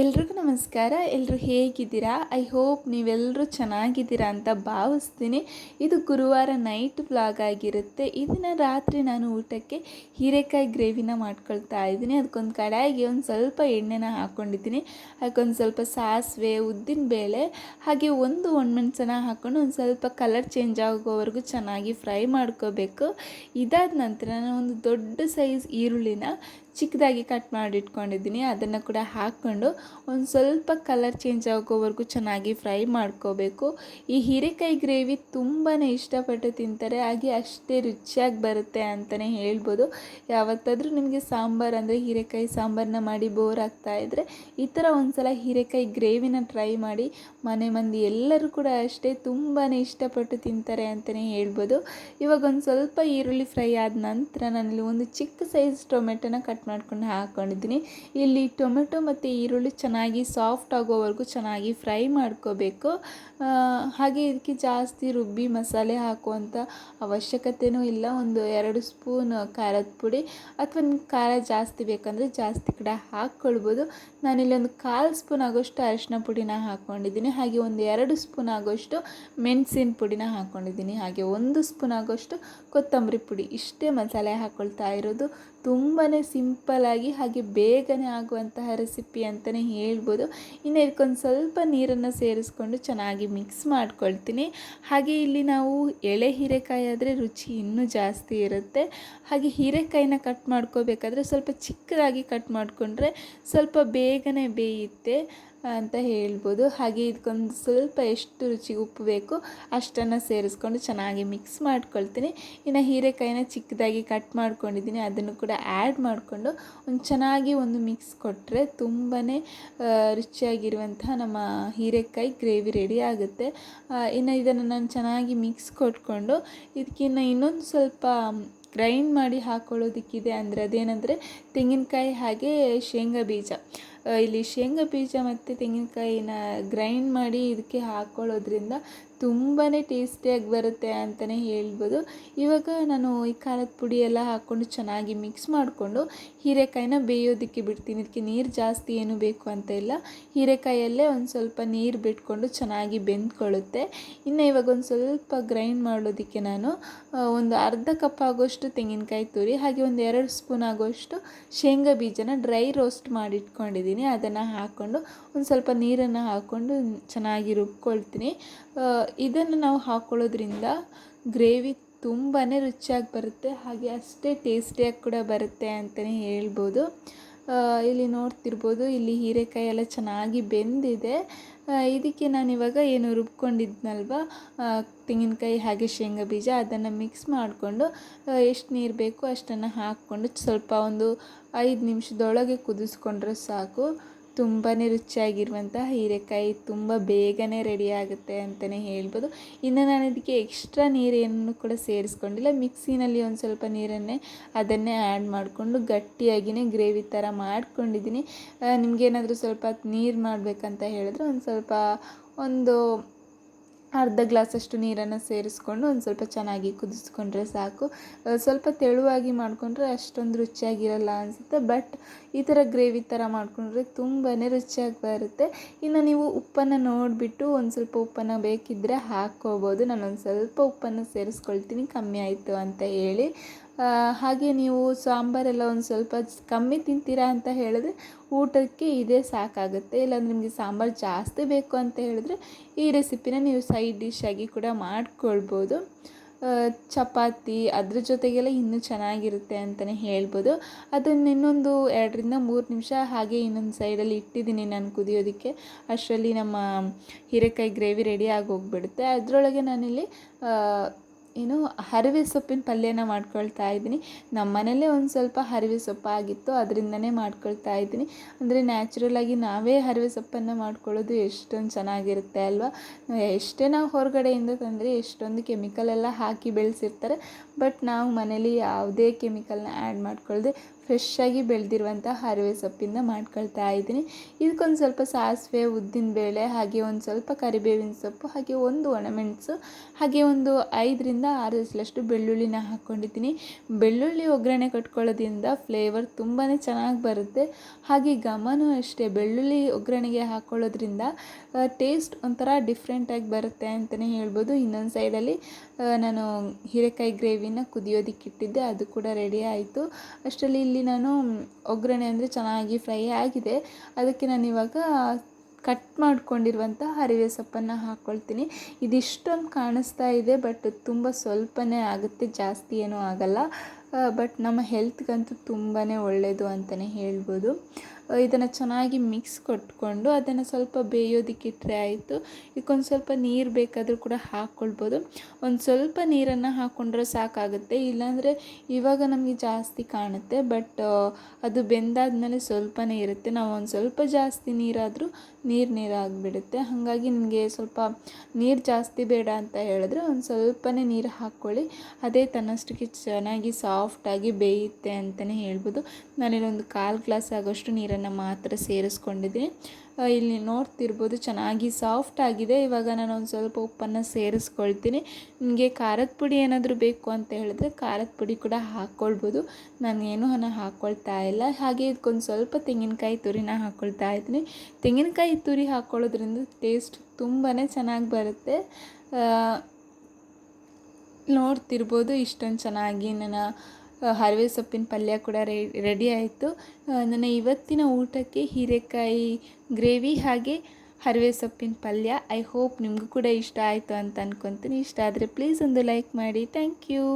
ಎಲ್ರಿಗೂ ನಮಸ್ಕಾರ. ಎಲ್ಲರೂ ಹೇಗಿದ್ದೀರಾ? ಐ ಹೋಪ್ ನೀವೆಲ್ಲರೂ ಚೆನ್ನಾಗಿದ್ದೀರಾ ಅಂತ ಭಾವಿಸ್ತೀನಿ. ಇದು ಗುರುವಾರ ನೈಟ್ ಬ್ಲಾಗ್ ಆಗಿರುತ್ತೆ. ಇದನ್ನು ರಾತ್ರಿ ನಾನು ಊಟಕ್ಕೆ ಹೀರೆಕಾಯಿ ಗ್ರೇವಿನ ಮಾಡ್ಕೊಳ್ತಾ ಇದ್ದೀನಿ. ಅದಕ್ಕೊಂದು ಕಡಾಯಿಗೆ ಒಂದು ಸ್ವಲ್ಪ ಎಣ್ಣೆನ ಹಾಕ್ಕೊಂಡಿದ್ದೀನಿ ಅದಕ್ಕೊಂದು ಸ್ವಲ್ಪ ಸಾಸಿವೆ ಉದ್ದಿನಬೇಳೆ ಹಾಗೆ ಒಂದು ಒಣಮೆಣಸನ್ನ ಹಾಕ್ಕೊಂಡು ಒಂದು ಸ್ವಲ್ಪ ಕಲರ್ ಚೇಂಜ್ ಆಗೋವರೆಗೂ ಚೆನ್ನಾಗಿ ಫ್ರೈ ಮಾಡ್ಕೋಬೇಕು. ಇದಾದ ನಂತರ ನಾನು ಒಂದು ದೊಡ್ಡ ಸೈಜ್ ಈರುಳ್ಳಿನ ಚಿಕ್ಕದಾಗಿ ಕಟ್ ಮಾಡಿ ಇಟ್ಕೊಂಡಿದ್ದೀನಿ ಅದನ್ನು ಕೂಡ ಹಾಕ್ಕೊಂಡು ಒಂದು ಸ್ವಲ್ಪ ಕಲರ್ ಚೇಂಜ್ ಆಗೋವರೆಗೂ ಚೆನ್ನಾಗಿ ಫ್ರೈ ಮಾಡ್ಕೋಬೇಕು. ಈ ಹೀರೆಕಾಯಿ ಗ್ರೇವಿ ತುಂಬಾ ಇಷ್ಟಪಟ್ಟು ತಿಂತಾರೆ. ಹಾಗೆ ಅಷ್ಟೇ ರುಚಿಯಾಗಿ ಬರುತ್ತೆ ಅಂತಲೇ ಹೇಳ್ಬೋದು. ಯಾವತ್ತಾದರೂ ನಿಮಗೆ ಸಾಂಬಾರು ಅಂದರೆ ಹೀರೆಕಾಯಿ ಸಾಂಬಾರನ್ನ ಮಾಡಿ ಬೋರ್ ಆಗ್ತಾ ಇದ್ದರೆ ಈ ಥರ ಒಂದು ಸಲ ಹೀರೆಕಾಯಿ ಗ್ರೇವಿನ ಟ್ರೈ ಮಾಡಿ ಮನೆ ಮಂದಿ ಎಲ್ಲರೂ ಕೂಡ ಅಷ್ಟೇ ತುಂಬಾ ಇಷ್ಟಪಟ್ಟು ತಿಂತಾರೆ ಅಂತಲೇ ಹೇಳ್ಬೋದು. ಇವಾಗ ಒಂದು ಸ್ವಲ್ಪ ಈರುಳ್ಳಿ ಫ್ರೈ ಆದ ನಂತರ ನಾನಿಲ್ಲಿ ಒಂದು ಚಿಕ್ಕ ಸೈಜ್ ಟೊಮೆಟೊನ ಕಟ್ ಮಾಡ್ಕೊಂಡು ಹಾಕ್ಕೊಂಡಿದ್ದೀನಿ ಇಲ್ಲಿ ಟೊಮೆಟೊ ಮತ್ತು ಈರುಳ್ಳಿ ಚೆನ್ನಾಗಿ ಸಾಫ್ಟ್ ಆಗೋವರೆಗೂ ಚೆನ್ನಾಗಿ ಫ್ರೈ ಮಾಡ್ಕೋಬೇಕು. ಹಾಗೆ ಇದಕ್ಕೆ ಜಾಸ್ತಿ ರುಬ್ಬಿ ಮಸಾಲೆ ಹಾಕುವಂಥ ಅವಶ್ಯಕತೆಯೂ ಇಲ್ಲ. ಒಂದು ಎರಡು ಸ್ಪೂನ್ ಖಾರದ ಪುಡಿ ಅಥವಾ ಖಾರ ಜಾಸ್ತಿ ಬೇಕಂದರೆ ಜಾಸ್ತಿ ಕೂಡ ಹಾಕ್ಕೊಳ್ಬೋದು. ನಾನಿಲ್ಲಿ ಒಂದು ಕಾಲು ಸ್ಪೂನ್ ಆಗೋಷ್ಟು ಅರಿಶಿನ ಪುಡಿನ ಹಾಕ್ಕೊಂಡಿದ್ದೀನಿ ಹಾಗೆ ಒಂದು ಎರಡು ಸ್ಪೂನ್ ಆಗೋಷ್ಟು ಮೆಣಸಿನ ಪುಡಿನ ಹಾಕ್ಕೊಂಡಿದ್ದೀನಿ ಹಾಗೆ ಒಂದು ಸ್ಪೂನ್ ಆಗೋಷ್ಟು ಕೊತ್ತಂಬರಿ ಪುಡಿ. ಇಷ್ಟೇ ಮಸಾಲೆ ಹಾಕ್ಕೊಳ್ತಾ ಇರೋದು. ತುಂಬಾ ಸಿಂಪಲಾಗಿ ಹಾಗೆ ಬೇಗನೆ ಆಗುವಂತಹ ರೆಸಿಪಿ ಅಂತಲೇ ಹೇಳ್ಬೋದು. ಇನ್ನು ಇದಕ್ಕೊಂದು ಸ್ವಲ್ಪ ನೀರನ್ನು ಸೇರಿಸ್ಕೊಂಡು ಚೆನ್ನಾಗಿ ಮಿಕ್ಸ್ ಮಾಡ್ಕೊಳ್ತೀನಿ. ಹಾಗೆ ಇಲ್ಲಿ ನಾವು ಎಳೆ ಹೀರೆಕಾಯಿ ಆದರೆ ರುಚಿ ಇನ್ನೂ ಜಾಸ್ತಿ ಇರುತ್ತೆ. ಹಾಗೆ ಹೀರೆಕಾಯಿನ ಕಟ್ ಮಾಡ್ಕೋಬೇಕಾದ್ರೆ ಸ್ವಲ್ಪ ಚಿಕ್ಕದಾಗಿ ಕಟ್ ಮಾಡಿಕೊಂಡ್ರೆ ಸ್ವಲ್ಪ ಬೇಗನೆ ಬೇಯುತ್ತೆ. ಅಂತ ಹೇಳ್ಬೋದು. ಹಾಗೆ ಇದಕ್ಕೊಂದು ಸ್ವಲ್ಪ ಎಷ್ಟು ರುಚಿಗೆ ಉಪ್ಪು ಬೇಕು ಅಷ್ಟನ್ನು ಸೇರಿಸ್ಕೊಂಡು ಚೆನ್ನಾಗಿ ಮಿಕ್ಸ್ ಮಾಡ್ಕೊಳ್ತೀನಿ. ಇನ್ನು ಹೀರೆಕಾಯಿನ ಚಿಕ್ಕದಾಗಿ ಕಟ್ ಮಾಡ್ಕೊಂಡಿದ್ದೀನಿ. ಅದನ್ನು ಕೂಡ ಆ್ಯಡ್ ಮಾಡಿಕೊಂಡು ಒಂದು ಚೆನ್ನಾಗಿ ಒಂದು ಮಿಕ್ಸ್ ಕೊಟ್ಟರೆ ತುಂಬಾ ರುಚಿಯಾಗಿರುವಂತಹ ನಮ್ಮ ಹೀರೆಕಾಯಿ ಗ್ರೇವಿ ರೆಡಿ ಆಗುತ್ತೆ. ಇನ್ನು ಇದನ್ನು ನಾನು ಚೆನ್ನಾಗಿ ಮಿಕ್ಸ್ ಕೊಟ್ಕೊಂಡು ಇದಕ್ಕಿನ್ನ ಇನ್ನೊಂದು ಸ್ವಲ್ಪ ಗ್ರೈಂಡ್ ಮಾಡಿ ಹಾಕ್ಕೊಳ್ಳೋದಕ್ಕಿದೆ ಅಂದರೆ ಅದೇನೆಂದರೆ ತೆಂಗಿನಕಾಯಿ ಹಾಗೆ ಶೇಂಗಾ ಬೀಜ. ಇಲ್ಲಿ ಶೇಂಗಾ ಬೀಜ ಮತ್ತು ತೆಂಗಿನಕಾಯಿನ ಗ್ರೈಂಡ್ ಮಾಡಿ ಇದಕ್ಕೆ ಹಾಕ್ಕೊಳ್ಳೋದ್ರಿಂದ ತುಂಬಾ ಟೇಸ್ಟಿಯಾಗಿ ಬರುತ್ತೆ ಅಂತಲೇ ಹೇಳ್ಬೋದು. ಇವಾಗ ನಾನು ಈ ಖಾರದ ಪುಡಿ ಎಲ್ಲ ಹಾಕ್ಕೊಂಡು ಚೆನ್ನಾಗಿ ಮಿಕ್ಸ್ ಮಾಡಿಕೊಂಡು ಹೀರೆಕಾಯಿನ ಬೇಯೋದಕ್ಕೆ ಬಿಡ್ತೀನಿ. ಇದಕ್ಕೆ ನೀರು ಜಾಸ್ತಿ ಏನು ಬೇಕು ಅಂತ ಇಲ್ಲ. ಹೀರೆಕಾಯಲ್ಲೇ ಒಂದು ಸ್ವಲ್ಪ ನೀರು ಬಿಟ್ಕೊಂಡು ಚೆನ್ನಾಗಿ ಬೆಂದ್ಕೊಳ್ಳುತ್ತೆ. ಇನ್ನು ಇವಾಗ ಒಂದು ಸ್ವಲ್ಪ ಗ್ರೈಂಡ್ ಮಾಡೋದಕ್ಕೆ ನಾನು ಒಂದು ಅರ್ಧ ಕಪ್ ಆಗೋಷ್ಟು ತೆಂಗಿನಕಾಯಿ ತುರಿ, ಹಾಗೆ ಒಂದು ಎರಡು ಸ್ಪೂನ್ ಆಗೋಷ್ಟು ಶೇಂಗಾ ಬೀಜನ ಡ್ರೈ ರೋಸ್ಟ್ ಮಾಡಿ ಇಟ್ಕೊಂಡಿದ್ದೀನಿ ಅದನ್ನು ಹಾಕ್ಕೊಂಡು ಒಂದು ಸ್ವಲ್ಪ ನೀರನ್ನು ಹಾಕ್ಕೊಂಡು ಚೆನ್ನಾಗಿ ರುಬ್ಕೊಳ್ತೀನಿ ಇದನ್ನು ನಾವು ಹಾಕ್ಕೊಳ್ಳೋದ್ರಿಂದ ಗ್ರೇವಿ ತುಂಬಾ ರುಚಿಯಾಗಿ ಬರುತ್ತೆ, ಹಾಗೆ ಅಷ್ಟೇ ಟೇಸ್ಟಿಯಾಗಿ ಕೂಡ ಬರುತ್ತೆ ಅಂತಲೇ ಹೇಳ್ಬೋದು. ಇಲ್ಲಿ ನೋಡ್ತಿರ್ಬೋದು, ಇಲ್ಲಿ ಹೀರೆಕಾಯಿ ಎಲ್ಲ ಚೆನ್ನಾಗಿ ಬೆಂದಿದೆ. ಇದಕ್ಕೆ ನಾನಿವಾಗ ಏನು ರುಬ್ಕೊಂಡಿದ್ನಲ್ವ? ತೆಂಗಿನಕಾಯಿ ಹಾಗೆ ಶೇಂಗಾ ಬೀಜ ಅದನ್ನು ಮಿಕ್ಸ್ ಮಾಡಿಕೊಂಡು ಎಷ್ಟು ನೀರು ಬೇಕು ಅಷ್ಟನ್ನು ಹಾಕ್ಕೊಂಡು ಸ್ವಲ್ಪ ಒಂದು ಐದು ನಿಮಿಷದೊಳಗೆ ಕುದಿಸ್ಕೊಂಡ್ರೆ ಸಾಕು. ತುಂಬಾ ರುಚಿಯಾಗಿರುವಂಥ ಹೀರೆಕಾಯಿ ತುಂಬ ಬೇಗನೆ ರೆಡಿ ಆಗುತ್ತೆ ಅಂತಲೇ ಹೇಳ್ಬೋದು. ಇನ್ನು ನಾನು ಇದಕ್ಕೆ ಎಕ್ಸ್ಟ್ರಾ ನೀರೇನು ಕೂಡ ಸೇರಿಸ್ಕೊಂಡಿಲ್ಲ. ಮಿಕ್ಸಿನಲ್ಲಿ ಒಂದು ಸ್ವಲ್ಪ ನೀರನ್ನೇ ಅದನ್ನೇ ಆ್ಯಡ್ ಮಾಡಿಕೊಂಡು ಗಟ್ಟಿಯಾಗಿಯೇ ಗ್ರೇವಿ ಥರ ಮಾಡ್ಕೊಂಡಿದ್ದೀನಿ. ನಿಮಗೇನಾದರೂ ಸ್ವಲ್ಪ ನೀರು ಮಾಡಬೇಕಂತ ಹೇಳಿದ್ರೆ ಒಂದು ಸ್ವಲ್ಪ ಒಂದು ಅರ್ಧ ಗ್ಲಾಸಷ್ಟು ನೀರನ್ನು ಸೇರಿಸ್ಕೊಂಡು ಒಂದು ಸ್ವಲ್ಪ ಚೆನ್ನಾಗಿ ಕುದಿಸ್ಕೊಂಡ್ರೆ ಸಾಕು. ಸ್ವಲ್ಪ ತೆಳುವಾಗಿ ಮಾಡಿಕೊಂಡ್ರೆ ಅಷ್ಟೊಂದು ರುಚಿಯಾಗಿರಲ್ಲ ಅನಿಸುತ್ತೆ. ಬಟ್ ಈ ಥರ ಗ್ರೇವಿ ಥರ ಮಾಡಿಕೊಂಡ್ರೆ ತುಂಬಾ ರುಚಿಯಾಗಿ ಬರುತ್ತೆ. ಇನ್ನು ನೀವು ಉಪ್ಪನ್ನು ನೋಡಿಬಿಟ್ಟು ಒಂದು ಸ್ವಲ್ಪ ಉಪ್ಪನ್ನು ಬೇಕಿದ್ದರೆ ಹಾಕ್ಕೋಬೋದು. ನಾನು ಒಂದು ಸ್ವಲ್ಪ ಉಪ್ಪನ್ನು ಸೇರಿಸ್ಕೊಳ್ತೀನಿ. ಕಮ್ಮಿ ಆಯಿತು ಅಂತ ಹೇಳಿ. ಹಾಗೆ ನೀವು ಸಾಂಬಾರೆಲ್ಲ ಒಂದು ಸ್ವಲ್ಪ ಕಮ್ಮಿ ತಿಂತೀರಾ ಅಂತ ಹೇಳಿದ್ರೆ ಊಟಕ್ಕೆ ಇದೇ ಸಾಕಾಗುತ್ತೆ. ಇಲ್ಲಾಂದ್ರೆ ನಿಮಗೆ ಸಾಂಬಾರು ಜಾಸ್ತಿ ಬೇಕು ಅಂತ ಹೇಳಿದ್ರೆ ಈ ರೆಸಿಪಿನ ನೀವು ಸೈಡ್ ಡಿಶ್ ಆಗಿ ಕೂಡ ಮಾಡ್ಕೊಳ್ಬೋದು. ಚಪಾತಿ ಅದ್ರ ಜೊತೆಗೆಲ್ಲ ಇನ್ನೂ ಚೆನ್ನಾಗಿರುತ್ತೆ ಅಂತಲೇ ಹೇಳ್ಬೋದು. ಅದನ್ನು ಇನ್ನೊಂದು ಎರಡರಿಂದ ಮೂರು ನಿಮಿಷ ಹಾಗೆ ಇನ್ನೊಂದು ಸೈಡಲ್ಲಿ ಇಟ್ಟಿದ್ದೀನಿ ನಾನು ಕುದಿಯೋದಕ್ಕೆ. ಅಷ್ಟರಲ್ಲಿ ನಮ್ಮ ಹೀರೆಕಾಯಿ ಗ್ರೇವಿ ರೆಡಿ ಆಗಿ ಹೋಗ್ಬಿಡುತ್ತೆ ಅದರೊಳಗೆ ನಾನಿಲ್ಲಿ ಏನು ಹರಿವೆ ಸೊಪ್ಪಿನ ಪಲ್ಯನ ಮಾಡ್ಕೊಳ್ತಾ ಇದ್ದೀನಿ. ನಮ್ಮ ಮನೇಲೇ ಒಂದು ಸ್ವಲ್ಪ ಹರಿವೆ ಸೊಪ್ಪಾಗಿತ್ತು, ಅದರಿಂದನೇ ಮಾಡ್ಕೊಳ್ತಾ ಇದ್ದೀನಿ. ಅಂದರೆ ನ್ಯಾಚುರಲಾಗಿ ನಾವೇ ಹರಿವೆ ಸೊಪ್ಪನ್ನು ಮಾಡ್ಕೊಳ್ಳೋದು ಎಷ್ಟೊಂದು ಚೆನ್ನಾಗಿರುತ್ತೆ ಅಲ್ವಾ? ಎಷ್ಟೇ ನಾವು ಹೊರಗಡೆಯಿಂದ ತಂದರೆ ಎಷ್ಟೊಂದು ಕೆಮಿಕಲ್ ಎಲ್ಲ ಹಾಕಿ ಬೆಳೆಸಿರ್ತಾರೆ ಬಟ್ ನಾವು ಮನೇಲಿ ಯಾವುದೇ ಕೆಮಿಕಲ್ನ ಆ್ಯಡ್ ಮಾಡ್ಕೊಳ್ಳದೆ ಫ್ರೆಶ್ಶಾಗಿ ಬೆಳೆದಿರುವಂಥ ಹರಿವೆ ಸೊಪ್ಪಿಂದ ಮಾಡ್ಕೊಳ್ತಾ ಇದ್ದೀನಿ. ಇದಕ್ಕೊಂದು ಸ್ವಲ್ಪ ಸಾಸಿವೆ, ಉದ್ದಿನ ಬೇಳೆ, ಹಾಗೆ ಒಂದು ಸ್ವಲ್ಪ ಕರಿಬೇವಿನ ಸೊಪ್ಪು, ಹಾಗೆ ಒಂದು ಒಣಮೆಣಸು, ಹಾಗೆ ಒಂದು ಐದರಿಂದ ಆರು ಎಸಲಷ್ಟು ಬೆಳ್ಳುಳ್ಳಿನ ಹಾಕ್ಕೊಂಡಿದ್ದೀನಿ. ಬೆಳ್ಳುಳ್ಳಿ ಒಗ್ಗರಣೆ ಕಟ್ಕೊಳ್ಳೋದ್ರಿಂದ ಫ್ಲೇವರ್ ತುಂಬಾ ಚೆನ್ನಾಗಿ ಬರುತ್ತೆ. ಹಾಗೆ ಘಮನೂ ಅಷ್ಟೇ, ಬೆಳ್ಳುಳ್ಳಿ ಒಗ್ಗರಣೆಗೆ ಹಾಕ್ಕೊಳ್ಳೋದ್ರಿಂದ ಟೇಸ್ಟ್ ಒಂಥರ ಡಿಫ್ರೆಂಟಾಗಿ ಬರುತ್ತೆ ಅಂತಲೇ ಹೇಳ್ಬೋದು. ಇನ್ನೊಂದು ಸೈಡಲ್ಲಿ ನಾನು ಹೀರೆಕಾಯಿ ಗ್ರೇವಿನ ಕುದಿಯೋದಕ್ಕೆ ಇಟ್ಟಿದ್ದೆ, ಅದು ಕೂಡ ರೆಡಿ ಆಯಿತು. ಅಷ್ಟರಲ್ಲಿ ಇಲ್ಲಿ ನಾನು ಒಗ್ಗರಣೆ ಅಂದರೆ ಚೆನ್ನಾಗಿ ಫ್ರೈ ಆಗಿದೆ. ಅದಕ್ಕೆ ನಾನು ಇವಾಗ ಕಟ್ ಮಾಡ್ಕೊಂಡಿರುವಂಥ ಹರಿವೆ ಸೊಪ್ಪನ್ನು ಹಾಕ್ಕೊಳ್ತೀನಿ ಇದಿಷ್ಟೊಂದು ಕಾಣಿಸ್ತಾ ಇದೆ ಬಟ್ ತುಂಬ ಸ್ವಲ್ಪನೇ ಆಗುತ್ತೆ, ಜಾಸ್ತಿ ಏನೂ ಆಗಲ್ಲ. ಬಟ್ ನಮ್ಮ ಹೆಲ್ತ್ಗಂತೂ ತುಂಬಾ ಒಳ್ಳೆಯದು ಅಂತಲೇ ಹೇಳ್ಬೋದು. ಇದನ್ನು ಚೆನ್ನಾಗಿ ಮಿಕ್ಸ್ ಕೊಟ್ಕೊಂಡು ಅದನ್ನು ಸ್ವಲ್ಪ ಬೇಯೋದಕ್ಕೆ ಇಟ್ಟರೆ ಆಯಿತು. ಇದಕ್ಕೊಂದು ಸ್ವಲ್ಪ ನೀರು ಬೇಕಾದರೂ ಕೂಡ ಹಾಕ್ಕೊಳ್ಬೋದು ಒಂದು ಸ್ವಲ್ಪ ನೀರನ್ನು ಹಾಕ್ಕೊಂಡ್ರೆ ಸಾಕಾಗುತ್ತೆ. ಇಲ್ಲಾಂದರೆ ಇವಾಗ ನಮಗೆ ಜಾಸ್ತಿ ಕಾಣುತ್ತೆ. ಬಟ್ ಅದು ಬೆಂದಾದ್ಮೇಲೆ ಸ್ವಲ್ಪನೇ ಇರುತ್ತೆ. ನಾವು ಒಂದು ಸ್ವಲ್ಪ ಜಾಸ್ತಿ ನೀರಾದರೂ ನೀರು ನೀರಾಗಿಬಿಡುತ್ತೆ ಹಾಗಾಗಿ ನಿಮಗೆ ಸ್ವಲ್ಪ ನೀರು ಜಾಸ್ತಿ ಬೇಡ ಅಂತ ಹೇಳಿದ್ರೆ ಒಂದು ಸ್ವಲ್ಪನೇ ನೀರು ಹಾಕ್ಕೊಳ್ಳಿ ಅದೇ ತನ್ನಷ್ಟಕ್ಕೆ ಚೆನ್ನಾಗಿ ಸಾಫ್ಟಾಗಿ ಬೇಯುತ್ತೆ ಅಂತಲೇ ಹೇಳ್ಬೋದು. ನಾನಿಲ್ಲೊಂದು ಕಾಲು ಗ್ಲಾಸ್ ಆಗೋಷ್ಟು ನೀರನ್ನು ಮಾತ್ರ ಸೇರಿಸ್ಕೊಂಡಿದ್ದೀನಿ ಇಲ್ಲಿ ನೋಡ್ತಿರ್ಬೋದು ಚೆನ್ನಾಗಿ ಸಾಫ್ಟ್ ಆಗಿದೆ. ಇವಾಗ ನಾನು ಒಂದು ಸ್ವಲ್ಪ ಉಪ್ಪನ್ನು ಸೇರಿಸ್ಕೊಳ್ತೀನಿ. ನಿಮಗೆ ಖಾರದ ಪುಡಿ ಏನಾದರೂ ಬೇಕು ಅಂತ ಹೇಳಿದ್ರೆ ಖಾರದ ಪುಡಿ ಕೂಡ ಹಾಕ್ಕೊಳ್ಬೋದು ನಾನು ಏನು ಹಣ ಹಾಕ್ಕೊಳ್ತಾ ಇಲ್ಲ. ಹಾಗೆ ಇದಕ್ಕೊಂದು ಸ್ವಲ್ಪ ತೆಂಗಿನಕಾಯಿ ತುರಿನ ಹಾಕ್ಕೊಳ್ತಾ ಇದ್ದೀನಿ. ತೆಂಗಿನಕಾಯಿ ತುರಿ ಹಾಕ್ಕೊಳ್ಳೋದ್ರಿಂದ ಟೇಸ್ಟ್ ತುಂಬಾ ಚೆನ್ನಾಗಿ ಬರುತ್ತೆ. ನೋಡ್ತಿರ್ಬೋದು ಇಷ್ಟೊಂದು ಚೆನ್ನಾಗಿ ನನ್ನ ಹರಿವೆ ಸೊಪ್ಪಿನ ಪಲ್ಯ ಕೂಡ ರೆಡಿ ಆಯಿತು. ನನ್ನ ಇವತ್ತಿನ ಊಟಕ್ಕೆ ಹೀರೆಕಾಯಿ ಗ್ರೇವಿ ಹಾಗೆ ಹರಿವೆ ಸೊಪ್ಪಿನ ಪಲ್ಯ. ಐ ಹೋಪ್ ನಿಮಗೂ ಕೂಡ ಇಷ್ಟ ಆಯಿತು ಅಂತ ಅಂದ್ಕೊತೀನಿ ಇಷ್ಟ ಆದರೆ ಪ್ಲೀಸ್ ಒಂದು ಲೈಕ್ ಮಾಡಿ. Thank you